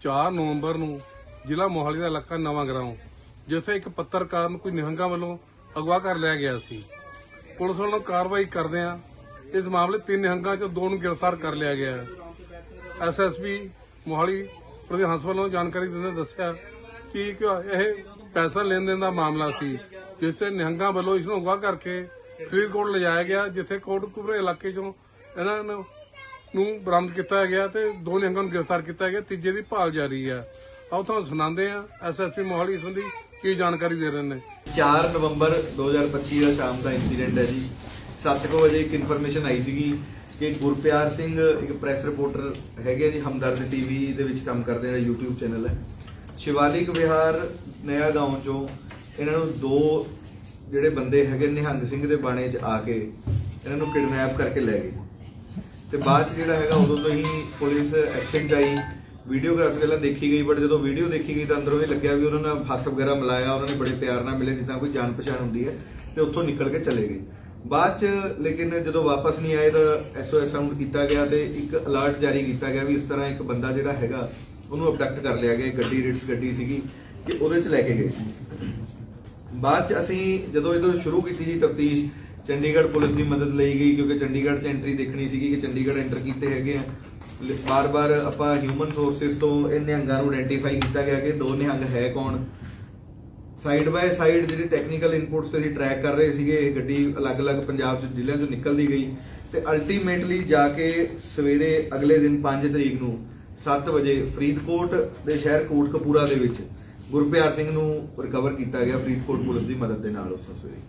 4 ਨਵੰਬਰ ਨੂੰ ਜ਼ਿਲ੍ਹਾ ਮੋਹਾਲੀ ਦਾ ਇਲਾਕਾ ਨਵਾਂ ਗਰਾਉਂ ਜਿੱਥੇ ਇੱਕ ਪੱਤਰਕਾਰ ਨੂੰ ਕੋਈ ਨਿਹੰਗਾਂ ਵੱਲੋਂ ਅਗਵਾ ਕਰ ਲਿਆ ਗਿਆ ਸੀ। ਪੁਲਿਸ ਵੱਲੋਂ ਕਾਰਵਾਈ ਕਰਦੇ ਆ ਇਸ ਮਾਮਲੇ ਤਿੰਨ ਨਿਹੰਗਾਂ ਚੋਂ ਦੋ ਨੂੰ ਗ੍ਰਿਫਤਾਰ ਕਰ ਲਿਆ ਗਿਆ ਹੈ। ਐਸਐਸਪੀ ਮੋਹਾਲੀ ਪ੍ਰਤੀ ਹੰਸ ਵੱਲੋਂ ਜਾਣਕਾਰੀ ਦਿੰਦੇ ਦੱਸਿਆ ਕਿ ਇਹ ਪੈਸਾ ਲੈਣ ਦੇਣ ਦਾ ਮਾਮਲਾ ਸੀ, ਜਿਸ ਤੇ ਨਿਹੰਗਾਂ ਵੱਲੋਂ ਇਸ ਨੂੰ ਅਗਵਾ ਕਰਕੇ ਫਰੀਦਕੋਟ ਲਿਜਾਇਆ ਗਿਆ, ਜਿੱਥੇ ਕੋਟਕਪੂਰੇ ਇਲਾਕੇ ਚੋਂ ਇਹਨਾਂ ਨੂੰ ਨੂੰ ਬਰਾਮਦ ਕੀਤਾ ਗਿਆ ਤੇ ਦੋ ਨਿਹੰਗਾਂ ਨੂੰ ਗ੍ਰਿਫਤਾਰ ਕੀਤਾ ਗਿਆ, ਤੀਜੇ ਦੀ ਭਾਲ ਜਾਰੀ ਹੈ ਆਓ ਤੁਹਾਨੂੰ ਸੁਣਾਉਂਦੇ ਆ ਐਸਐਸਪੀ ਮੋਹਾਲੀ ਇਸ ਸੰਬੰਧੀ ਕੀ ਜਾਣਕਾਰੀ ਦੇ ਰਹੇ ਨੇ। 4 ਨਵੰਬਰ 2025 ਦਾ ਸ਼ਾਮ ਦਾ ਇਨਸੀਡੈਂਟ ਹੈ ਜੀ। 7:00 ਵਜੇ ਇੱਕ ਇਨਫੋਰਮੇਸ਼ਨ ਆਈ ਸੀਗੀ ਕਿ ਗੁਰਪਿਆਰ ਸਿੰਘ ਇੱਕ ਪ੍ਰੈਸ ਰਿਪੋਰਟਰ ਹੈਗੇ ਜੀ, ਹਮਦਰਦ ਟੀਵੀ ਦੇ ਵਿੱਚ ਕੰਮ ਕਰਦੇ ਨੇ YouTube ਚੈਨਲ ਹੈ। ਸ਼ਿਵਾਲਿਕ ਵਿਹਾਰ ਨਇਆ ਗਾਉਂ ਚੋਂ ਇਹਨਾਂ ਨੂੰ ਦੋ ਜਿਹੜੇ ਬੰਦੇ ਹੈਗੇ ਨਿਹੰਗ ਸਿੰਘ ਦੇ ਬਾਣੇ 'ਚ ਆ ਕੇ ਇਹਨਾਂ ਨੂੰ ਕਿਡਨੈਪ ਕਰਕੇ ਲੈ ਗਏ। ਤੇ ਬਾਅਦ 'ਚ ਜਿਹੜਾ ਹੈਗਾ ਉਦੋਂ ਤੋਂ ਹੀ ਪੁਲਿਸ ਐਕਸ਼ਨ 'ਚ ਆਈ। ਵੀਡੀਓਗ੍ਰਾਫੀ ਪਹਿਲਾਂ ਦੇਖੀ ਗਈ ਬਟ ਜਦੋਂ ਵੀਡੀਓ ਦੇਖੀ ਗਈ ਤਾਂ ਅੰਦਰੋਂ ਇਹ ਲੱਗਿਆ ਵੀ ਉਹਨਾਂ ਨੇ ਹੱਥ ਵਗੈਰਾ ਮਿਲਾਇਆ, ਉਹਨਾਂ ਨੇ ਬੜੇ ਪਿਆਰ ਨਾਲ ਮਿਲੇ ਜਿੱਦਾਂ ਕੋਈ ਜਾਣ ਪਛਾਣ ਹੁੰਦੀ ਹੈ, ਤੇ ਉੱਥੋਂ ਨਿਕਲ ਕੇ ਚਲੇ ਗਏ। ਬਾਅਦ 'ਚ ਲੇਕਿਨ ਜਦੋਂ ਵਾਪਸ ਨਹੀਂ ਆਏ ਤਾਂ ਐਸਓਐਸ ਸਾਊਂਡ ਕੀਤਾ ਗਿਆ ਤੇ ਇੱਕ ਅਲਰਟ ਜਾਰੀ ਕੀਤਾ ਗਿਆ ਵੀ ਇਸ ਤਰ੍ਹਾਂ ਇੱਕ ਬੰਦਾ ਜਿਹੜਾ ਹੈਗਾ, ਉਹਨੂੰ ਅਬਡਕਟ ਕਰ ਲਿਆ ਗਿਆ ਗੱਡੀ ਰਿਟਸ ਗੱਡੀ ਸੀਗੀ ਕਿ ਉਹਦੇ 'ਚ ਲੈ ਕੇ ਗਏ। ਬਾਅਦ ਚ ਅਸੀਂ ਜਦੋਂ ਇਹ ਤੋਂ ਸ਼ੁਰੂ ਕੀਤੀ ਜੀ ਤਫਤੀਸ਼ ਚੰਡੀਗੜ੍ਹ ਪੁਲਿਸ ਦੀ ਮਦਦ ਲਈ ਗਈ ਕਿਉਂਕਿ ਚੰਡੀਗੜ੍ਹ ਚ ਐਂਟਰੀ ਦੇਖਣੀ ਸੀਗੀ ਕਿ ਚੰਡੀਗੜ੍ਹ ਐਂਟਰ ਕੀਤੇ ਹੈਗੇ ਆ। ਬਾਰ-ਬਾਰ ਆਪਾਂ ਹਿਊਮਨ ਸੋਰਸਸ ਤੋਂ ਇਹ ਨਿਹੰਗਾਂ ਨੂੰ ਆਇਡੈਂਟੀਫਾਈ ਕੀਤਾ ਗਿਆ ਕਿ ਦੋ ਨਿਹੰਗ ਹੈ ਕੌਣ। ਸਾਈਡ ਬਾਏ ਸਾਈਡ ਜਿਹੜੀ ਟੈਕਨੀਕਲ ਇਨਪੁਟਸ ਤੇ ਅਸੀਂ ਟਰੈਕ ਕਰ ਰਹੇ ਸੀਗੇ ਗੱਡੀ ਅਲੱਗ-ਅਲੱਗ ਪੰਜਾਬ ਚ ਜ਼ਿਲ੍ਹਿਆਂ ਚੋਂ ਨਿਕਲਦੀ ਗਈ ਤੇ ਅਲਟੀਮੇਟਲੀ ਜਾ ਕੇ ਸਵੇਰੇ ਅਗਲੇ ਦਿਨ 5 ਤਰੀਕ ਨੂੰ 7 ਵਜੇ ਫਰੀਦਕੋਟ ਦੇ ਸ਼ਹਿਰ ਕੋਟਕਪੂਰਾ ਦੇ ਵਿੱਚ ਗੁਰਪਿਆਰ ਸਿੰਘ ਨੂੰ ਰਿਕਵਰ ਕੀਤਾ ਗਿਆ ਫਰੀਦਕੋਟ ਪੁਲਿਸ ਦੀ ਮਦਦ ਦੇ ਨਾਲ ਉਸ ਸਵੇਰੇ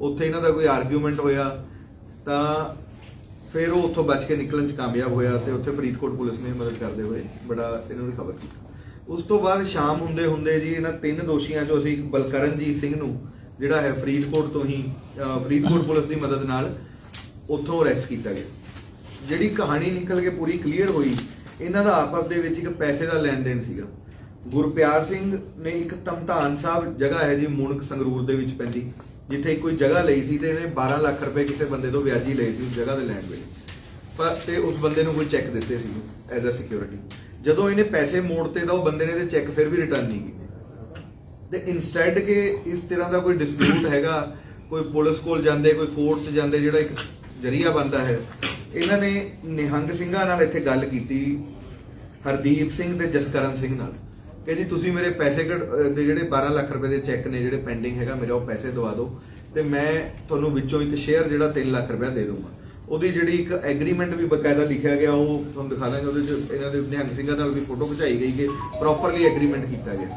ਉੱਥੇ ਇਹਨਾਂ ਦਾ ਕੋਈ ਆਰਗੂਮੈਂਟ ਹੋਇਆ, ਤਾਂ ਫਿਰ ਉਹ ਉੱਥੋਂ ਬਚ ਕੇ ਨਿਕਲਣ ਚ ਕਾਮਯਾਬ ਹੋਇਆ ਤੇ ਉੱਥੇ ਫਰੀਦਕੋਟ ਪੁਲਿਸ ਨੇ ਮਦਦ ਕਰਦੇ ਹੋਏ ਬੜਾ ਇਹਨਾਂ ਨੂੰ ਖਬਰ ਕੀਤਾ। ਉਸ ਤੋਂ ਬਾਅਦ ਸ਼ਾਮ ਹੁੰਦੇ ਹੁੰਦੇ ਜੀ ਇਹਨਾਂ ਤਿੰਨ ਦੋਸ਼ੀਆਂ ਚੋਂ ਅਸੀਂ ਬਲਕਰਨਜੀਤ ਸਿੰਘ ਨੂੰ, ਜਿਹੜਾ ਹੈ ਫਰੀਦਕੋਟ ਤੋਂ ਹੀ ਫਰੀਦਕੋਟ ਪੁਲਿਸ ਦੀ ਮਦਦ ਨਾਲ ਉੱਥੋਂ ਅਰੈਸਟ ਕੀਤਾ ਗਿਆ। ਜਿਹੜੀ ਕਹਾਣੀ ਨਿਕਲ ਕੇ ਪੂਰੀ ਕਲੀਅਰ ਹੋਈ, ਇਹਨਾਂ ਦਾ ਆਪਸ ਦੇ ਵਿੱਚ ਇੱਕ ਪੈਸੇ ਦਾ ਲੈਣ ਦੇਣ ਸੀਗਾ। ਗੁਰਪਿਆਰ ਸਿੰਘ ਨੇ ਇੱਕ ਤਮਤਾਨ ਸਾਹਿਬ ਜਗ੍ਹਾ ਹੈ ਜੀ ਮੁਣਕ ਸੰਗਰੂਰ ਦੇ ਵਿੱਚ ਪੈਂਦੀ। ਜਿੱਥੇ ਕੋਈ ਜਗ੍ਹਾ ਲਈ ਸੀ ਤੇ ਇਹਨੇ 12 ਲੱਖ ਰੁਪਏ ਕਿਸੇ ਬੰਦੇ ਤੋਂ ਵਿਆਜੀ ਲਏ ਸੀ ਉਸ ਜਗ੍ਹਾ ਦੇ ਲੈਣ ਵੇਲੇ ਪਰ ਤੇ ਉਸ ਬੰਦੇ ਨੂੰ ਕੋਈ ਚੈੱਕ ਦਿੱਤੇ ਸੀ ਐਜ਼ ਅ ਸਿਕਿਉਰਿਟੀ ਜਦੋਂ ਇਹਨੇ ਪੈਸੇ ਮੋੜਤੇ ਤਾਂ ਉਹ ਬੰਦੇ ਨੇ ਤੇ ਚੈੱਕ ਫਿਰ ਵੀ ਰਿਟਰਨ ਨਹੀਂ ਕੀਤੇ। ਤੇ ਇਨਸਟੈਡ ਕਿ ਇਸ ਤਰ੍ਹਾਂ ਦਾ ਕੋਈ ਡਿਸਪਿਊਟ ਹੈਗਾ, ਕੋਈ ਪੁਲਿਸ ਕੋਲ ਜਾਂਦੇ, ਕੋਈ ਕੋਰਟ 'ਚ ਜਾਂਦੇ, ਜਿਹੜਾ ਇੱਕ ਜਰੀਆ ਬੰਦਾ ਹੈ, ਇਹਨਾਂ ਨੇ ਨਿਹੰਗ ਸਿੰਘਾਂ ਨਾਲ ਇੱਥੇ ਗੱਲ ਕੀਤੀ, ਹਰਦੀਪ ਸਿੰਘ ਤੇ ਜਸਕਰਨ ਸਿੰਘ ਨਾਲ। ਕਿ ਜੀ ਤੁਸੀਂ ਮੇਰੇ ਪੈਸੇ ਦੇ ਜਿਹੜੇ 12 ਲੱਖ ਰੁਪਏ ਦੇ ਚੈੱਕ ਨੇ ਜਿਹੜੇ ਪੈਂਡਿੰਗ ਹੈਗਾ, ਮੇਰਾ ਉਹ ਪੈਸੇ ਦਵਾ ਦਿਓ ਤੇ ਮੈਂ ਤੁਹਾਨੂੰ ਵਿੱਚੋਂ ਇੱਕ ਸ਼ੇਅਰ ਜਿਹੜਾ 3 ਲੱਖ ਰੁਪਏ ਦੇ ਦੂੰਗਾ ਉਹਦੀ ਜਿਹੜੀ ਇੱਕ ਐਗਰੀਮੈਂਟ ਵੀ ਬਕਾਇਦਾ ਲਿਖਿਆ ਗਿਆ, ਉਹ ਤੁਹਾਨੂੰ ਦਿਖਾ ਦਾਂਗੇ, ਉਹਦੇ ਚ ਇਹਨਾਂ ਦੇ ਨਿਹੰਗ ਸਿੰਘਾਂ ਨਾਲ ਵੀ ਫੋਟੋ ਖਿਚਾਈ ਗਈ ਕਿ ਪ੍ਰੋਪਰਲੀ ਐਗਰੀਮੈਂਟ ਕੀਤਾ ਗਿਆ।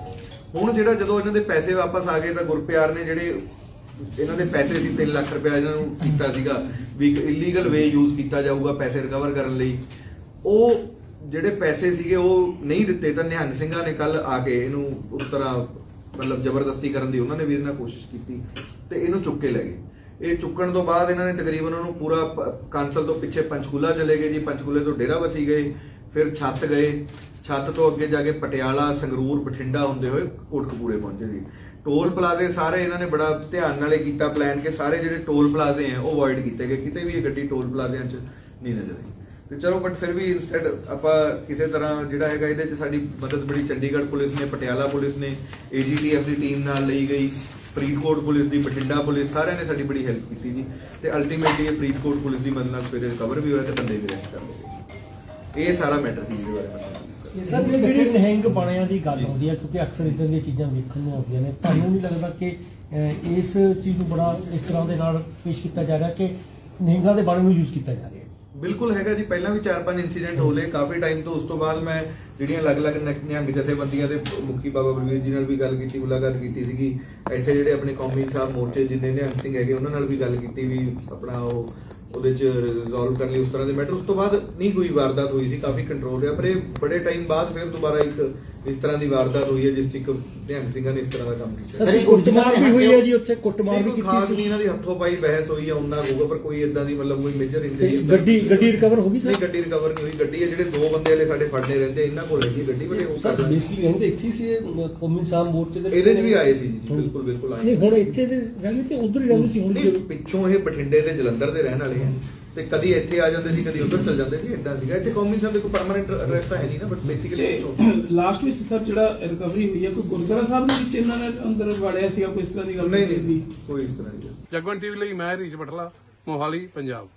ਹੁਣ ਜਿਹੜਾ ਜਦੋਂ ਇਹਨਾਂ ਦੇ ਪੈਸੇ ਵਾਪਸ ਆ ਗਏ ਤਾਂ ਗੁਰਪਿਆਰ ਨੇ ਜਿਹੜੇ ਇਹਨਾਂ ਦੇ ਪੈਸੇ ਸੀ 3 ਲੱਖ ਰੁਪਏ ਇਹਨਾਂ ਨੂੰ ਕੀਤਾ ਸੀਗਾ ਵੀ ਇੱਕ ਇਲੀਗਲ ਵੇ ਯੂਜ਼ ਕੀਤਾ ਜਾਊਗਾ ਪੈਸੇ ਰਿਕਵਰ ਕਰਨ ਲਈ। ਉਹ ਜਿਹੜੇ ਪੈਸੇ ਸੀਗੇ ਉਹ ਨਹੀਂ ਦਿੱਤੇ ਤਾਂ ਨਿਹੰਗ ਸਿੰਘਾਂ ਨੇ ਕੱਲ ਆ ਕੇ ਇਹਨੂੰ ਉਸ ਤਰ੍ਹਾਂ ਮਤਲਬ ਜ਼ਬਰਦਸਤੀ ਕਰਨ ਦੀ ਉਹਨਾਂ ਨੇ ਵੀ ਇਹਨਾਂ ਕੋਸ਼ਿਸ਼ ਕੀਤੀ ਤੇ ਇਹਨੂੰ ਚੁੱਕ ਕੇ ਲੈ ਗਏ। ਇਹ ਚੁੱਕਣ ਤੋਂ ਬਾਅਦ ਇਹਨਾਂ ਨੇ ਤਕਰੀਬਨ ਉਹਨੂੰ ਪੂਰਾ ਕਾਂਸਲ ਤੋਂ ਪਿੱਛੇ ਪੰਚਕੂਲਾ ਚਲੇ ਗਏ ਜੀ, ਪੰਚਕੂਲੇ ਤੋਂ ਡੇਰਾ ਵਸੀ ਗਏ, ਫਿਰ ਛੱਤ ਗਏ। ਛੱਤ ਤੋਂ ਅੱਗੇ ਜਾ ਕੇ ਪਟਿਆਲਾ, ਸੰਗਰੂਰ, ਬਠਿੰਡਾ ਹੁੰਦੇ ਹੋਏ ਕੋਟਕਪੂਰੇ ਪਹੁੰਚੇ ਜੀ। ਟੋਲ ਪਲਾਜ਼ੇ ਸਾਰੇ ਇਹਨਾਂ ਨੇ ਬੜਾ ਧਿਆਨ ਨਾਲੇ ਕੀਤਾ, ਪਲਾਨ ਕਿ ਸਾਰੇ ਜਿਹੜੇ ਟੋਲ ਪਲਾਜ਼ੇ ਆ ਉਹ ਅਵੋਇਡ ਕੀਤੇ ਗਏ। ਕਿਤੇ ਵੀ ਇਹ ਗੱਡੀ ਟੋਲ ਪਲਾਜ਼ਿਆਂ 'ਚ ਨਹੀਂ ਨਜ਼ਰ ਆਈ। ਤੇ ਚਲੋ ਬਟ ਫਿਰ ਵੀ ਇਨਸਟੈਡ ਆਪਾਂ ਕਿਸੇ ਤਰ੍ਹਾਂ ਜਿਹੜਾ ਹੈਗਾ ਇਹਦੇ 'ਚ ਸਾਡੀ ਮਦਦ ਬੜੀ ਚੰਡੀਗੜ੍ਹ ਪੁਲਿਸ ਨੇ, ਪਟਿਆਲਾ ਪੁਲਿਸ ਨੇ ਏਜੀਟੀਐਫ ਦੀ ਟੀਮ ਨਾਲ ਲਈ ਗਈ, ਫਰੀਦਕੋਟ ਪੁਲਿਸ ਦੀ, ਬਠਿੰਡਾ ਪੁਲਿਸ, ਸਾਰਿਆਂ ਨੇ ਸਾਡੀ ਬੜੀ ਹੈਲਪ ਕੀਤੀ ਜੀ। ਤੇ ਅਲਟੀਮੇਟਲੀ ਇਹ ਫਰੀਦਕੋਟ ਪੁਲਿਸ ਦੀ ਮਦਦ ਨਾਲ ਸਵੇਰੇ ਰਿਕਵਰ ਵੀ ਹੋਇਆ ਤੇ ਬੰਦੇ ਵੀ ਅਰੈਸਟ ਕਰ ਲਏ ਇਹ ਸਾਰਾ ਮੈਟਰ ਸੀ ਜਿਹਦੇ ਬਾਰੇ ਮੈਂ ਤੁਹਾਨੂੰ ਸਰ ਜਿਹੜੀ ਨਿਹੰਗ ਬਾਣਿਆਂ ਦੀ ਗੱਲ ਹੁੰਦੀ ਹੈ, ਕਿਉਂਕਿ ਅਕਸਰ ਇਦਾਂ ਦੀਆਂ ਚੀਜ਼ਾਂ ਵੇਖਣ ਨੂੰ ਆਉਂਦੀਆਂ ਨੇ, ਤੁਹਾਨੂੰ ਨਹੀਂ ਲੱਗਦਾ ਕਿ ਇਸ ਚੀਜ਼ ਨੂੰ ਬੜਾ ਇਸ ਤਰ੍ਹਾਂ ਦੇ ਨਾਲ ਪੇਸ਼ ਕੀਤਾ ਜਾ ਰਿਹਾ ਕਿ ਨਿਹੰਗਾਂ ਦੇ ਬਾਣੇ ਨੂੰ ਯੂਜ਼ ਕੀਤਾ ਜਾ ਰਿਹਾ? ਬਿਲਕੁਲ ਹੈਗਾ ਜੀ, ਪਹਿਲਾਂ ਵੀ 4-5 ਇਨਸੀਡੈਂਟ ਹੋ ਲਏ, ਕਾਫੀ ਟਾਈਮ ਤੋਂ ਉਸ ਤੋਂ ਬਾਅਦ ਮੈਂ ਜਿਹੜੀਆਂ ਅਲੱਗ-ਅਲੱਗ ਨਿਹੰਗ ਜਥੇਬੰਦੀਆਂ ਦੇ ਮੁਖੀ ਬਾਬਾ ਬਲਵੀਰ ਜੀ ਨਾਲ ਵੀ ਗੱਲ ਕੀਤੀ, ਮੁਲਾਕਾਤ ਕੀਤੀ ਸੀਗੀ। ਇੱਥੇ ਜਿਹੜੇ ਆਪਣੇ ਕੌਮੀ ਸਾਹਿਬ ਮੋਰਚੇ ਜਿੰਨੇ ਨਿਹੰਗ ਸਿੰਘ ਹੈਗੇ, ਉਹਨਾਂ ਨਾਲ ਵੀ ਗੱਲ ਕੀਤੀ ਵੀ ਆਪਣਾ ਉਹ, ਉਹਦੇ ਚ ਰਿਜ਼ੋਲਵ ਕਰਨ ਲਈ ਉਸ ਤਰ੍ਹਾਂ ਦੇ ਮੈਟਰ ਉਸ ਤੋਂ ਬਾਅਦ ਨਹੀਂ ਕੋਈ ਵਾਰਦਾਤ ਹੋਈ ਸੀ, ਕਾਫੀ ਕੰਟਰੋਲ ਰਿਹਾ, ਪਰ ਇਹ ਬੜੇ ਟਾਈਮ ਬਾਅਦ ਫਿਰ ਦੁਬਾਰਾ ਇੱਕ ਇਸ ਤਰ੍ਹਾਂ ਦੀ ਵਾਰਦਾਤ ਹੋਈ ਹੈ ਜਿਸ 'ਚ ਇੱਕ ਸਿੰਘਾਂ ਨੇ ਇਸ ਤਰ੍ਹਾਂ ਦਾ ਕੰਮ ਕੀਤਾ। ਸਰ ਕੁੱਟਮਾਰ ਵੀ ਹੋਈ ਹੈ ਜੀ ਉੱਥੇ ਕੁੱਟਮਾਰ ਨਹੀਂ ਵੀ ਕੋਈ ਕੀਤੀ ਖਾਸ ਸੀ। ਨਹੀਂ ਇਹਨਾਂ ਦੀ ਹੱਥੋਂ ਪਾਈ ਬਹਿਸ ਹੋਈ ਹੈ ਉਹਨਾਂ ਹੋਊਗਾ ਪਰ ਕੋਈ ਇਦਾਂ ਦੀ ਮਤਲਬ ਕੋਈ ਮੇਜਰ ਤੇ ਇੰਜਰੀ ਗੱਡੀ ਗੱਡੀ ਰਿਕਵਰ ਹੋ ਗਈ ਨਹੀਂ ਸਰ ਗੱਡੀ ਰਿਕਵਰ ਨਹੀਂ ਹੋਈ। ਗੱਡੀ ਹੈ ਜਿਹੜੇ ਦੋ ਬੰਦੇ ਹਲੇ ਸਾਡੇ ਫੜਨੇ ਰਹਿੰਦੇ ਇਹਨਾਂ ਕੋਲ ਹੈਗੀ ਗੱਡੀ ਬੜੇ ਉਹ ਸਰ ਕਰ ਬੇਸਿਕਲੀ ਕਹਿੰਦੇ ਇੱਥੇ ਹੀ ਸੀ ਇਹ ਕੌਮੀ ਸਾਹਿਬ ਮੋਰਚੇ ਦੇ ਇਹਦੇ 'ਚ ਵੀ ਆਏ ਸੀ ਜੀ ਬਿਲਕੁਲ ਬਿਲਕੁਲ ਆਏ ਨਹੀਂ ਹੁਣ ਇੱਥੇ ਦੇ ਰਹਿੰਦੇ ਕਿ ਉਧਰ ਹੀ ਰਹਿੰਦੇ ਸੀ ਹੁਣ ਨਹੀਂ ਪਿੱਛੋਂ ਇਹ ਬਠਿੰਡੇ ਤੇ ਜਲੰਧਰ ਦੇ ਰਹਿਣ ਵਾਲੇ ਆ। ਤੇ ਕਦੀ ਇੱਥੇ ਆ ਜਾਂਦੇ ਸੀ ਕਦੀ ਉੱਧਰ ਚਲ ਜਾਂਦੇ ਸੀ ਇਦਾਂ ਸੀਗਾ। ਇੱਥੇ ਕੌਮੀ ਸਾਹਿਬ ਦੇ ਕੋਈ ਪਰਮਨੈਂਟ ਅਰੈਸਟ ਤਾਂ ਹੈ ਨਹੀਂ ਨਾ ਬਟ ਬੇਸਿਕਲੀ ਲਾਸਟ ਵਿੱਚ ਸਰ ਜਿਹੜਾ ਰਿਕਵਰੀ ਹੋਈ ਹੈ ਕੋਈ ਗੁਰਦੁਆਰਾ ਸਾਹਿਬ ਦੇ ਵਿੱਚ ਇਹਨਾਂ ਨੇ ਅੰਦਰ ਵੜਿਆ ਸੀਗਾ ਕੋਈ ਇਸ ਤਰ੍ਹਾਂ ਦੀ ਗੱਲ ਨਹੀਂ ਕੋਈ ਇਸ ਤਰ੍ਹਾਂ ਦੀ ਜਗਵੰਤ ਟੀਵੀ ਲਈ ਮੈਂ ਹਰੀਸ਼ ਬਟਲਾ ਮੋਹਾਲੀ ਪੰਜਾਬ।